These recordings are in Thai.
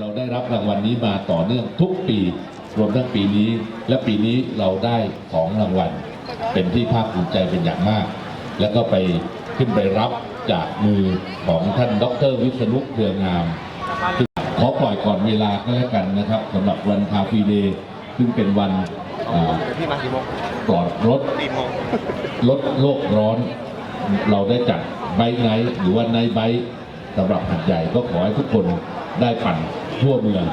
เราได้รับรางวัลนี้มาต่อเนื่องทุกปี รวมทั้งปีนี้ และปีนี้เราได้ของรางวัล เป็นที่ภาคภูมิใจเป็นอย่างมาก แล้วก็ไปขึ้นไปรับจากมือของท่านดร วิษณุเครืองามขอปล่อยก่อนเวลาก็แล้วกันนะครับสำหรับวันคาฟีเดย์ซึ่งเป็นวันอ่าพี่มากี่โมงปลอดรถสี่โลดโลกร้อน เราได้จัดไบค์ไนท์หรือว่าไนท์ไบค์สำหรับหัดใหญ่ก็ขอให้ทุกคน ได้ปั่นทั่วเมือง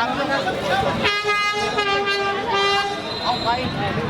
好อา